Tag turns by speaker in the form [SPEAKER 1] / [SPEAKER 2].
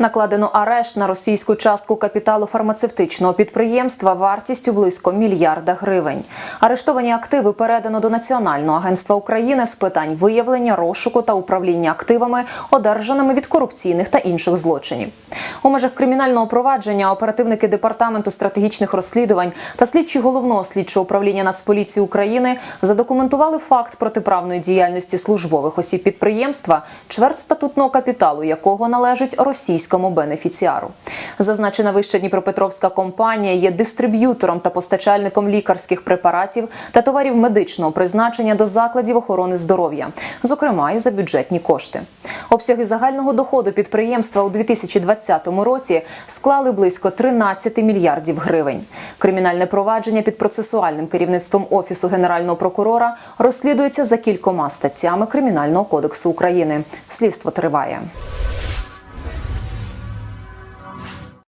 [SPEAKER 1] Накладено арешт на російську частку капіталу фармацевтичного підприємства вартістю близько мільярда гривень. Арештовані активи передано до Національного агентства України з питань виявлення, розшуку та управління активами, одержаними від корупційних та інших злочинів. У межах кримінального провадження оперативники департаменту стратегічних розслідувань та слідчі головного слідчого управління Нацполіції України задокументували факт протиправної діяльності службових осіб підприємства, чверть статутного капіталу якого належить російському бенефіціару. Зазначена вища Дніпропетровська компанія є дистриб'ютором та постачальником лікарських препаратів та товарів медичного призначення до закладів охорони здоров'я, зокрема і за бюджетні кошти. Обсяги загального доходу підприємства у 2020 році склали близько 13 мільярдів гривень. Кримінальне провадження під процесуальним керівництвом офісу генерального прокурора розслідується за кількома статтями Кримінального кодексу України. Слідство триває.